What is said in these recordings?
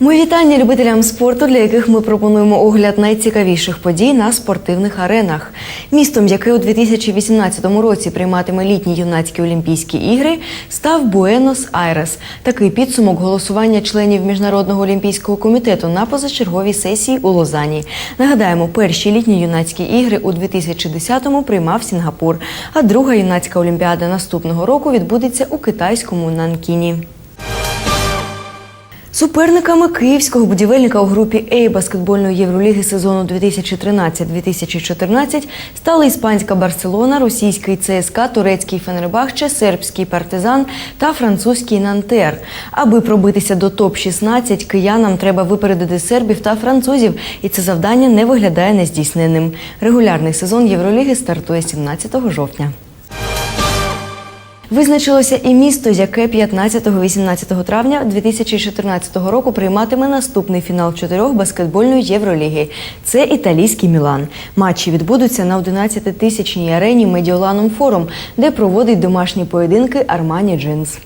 Мої вітання любителям спорту, для яких ми пропонуємо огляд найцікавіших подій на спортивних аренах. Містом, яке у 2018 році прийматиме літні юнацькі Олімпійські ігри, став Буенос-Айрес. Такий підсумок голосування членів Міжнародного олімпійського комітету на позачерговій сесії у Лозані. Нагадаємо, перші літні юнацькі ігри у 2010-му приймав Сінгапур, а друга юнацька олімпіада наступного року відбудеться у китайському Нанкіні. Суперниками київського будівельника у групі А баскетбольної євроліги сезону 2013-2014 стали іспанська Барселона, російський ЦСКА, турецький Фенербахче, сербський партизан та французький Нантер. Аби пробитися до топ-16, киянам треба випередити сербів та французів, і це завдання не виглядає нездійсненним. Регулярний сезон Євроліги стартує 17 жовтня. Визначилося і місто, яке 15-18 травня 2014 року прийматиме наступний фінал чотирьох баскетбольної євроліги. Це італійський Мілан. Матчі відбудуться на 11-тисячній арені Медіоланум Форум, де проводить домашні поєдинки Армані Джинс.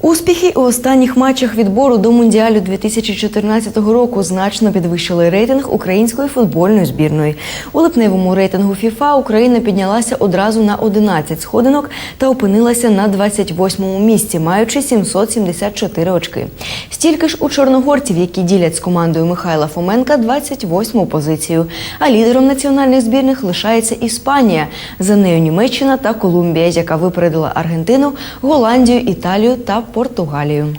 Успіхи у останніх матчах відбору до Мундіалю 2014 року значно підвищили рейтинг української футбольної збірної. У липневому рейтингу ФІФА Україна піднялася одразу на 11 сходинок та опинилася на 28-му місці, маючи 774 очки. Стільки ж у чорногорців, які ділять з командою Михайла Фоменка 28-му позицію. А лідером національних збірних лишається Іспанія. За нею Німеччина та Колумбія, яка випередила Аргентину, Голландію, Італію та Португалію.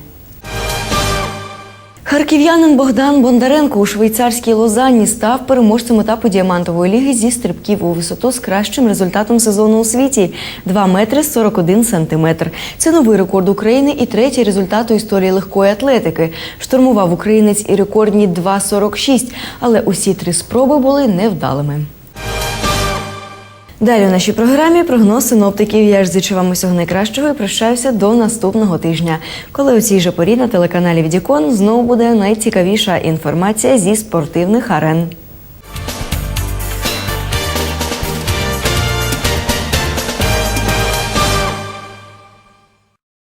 Харків'янин Богдан Бондаренко у швейцарській Лозанні став переможцем етапу діамантової ліги зі стрибків у висоту з кращим результатом сезону у світі 2 метри 41 сантиметр. Це новий рекорд України і третій результат у історії легкої атлетики. Штурмував українець і рекордні 2,46, але усі три спроби були невдалими. Далі у нашій програмі прогноз синоптиків. Я ж зичу усього найкращого і прощаюся до наступного тижня, коли у цій же порі на телеканалі Відікон знову буде найцікавіша інформація зі спортивних арен.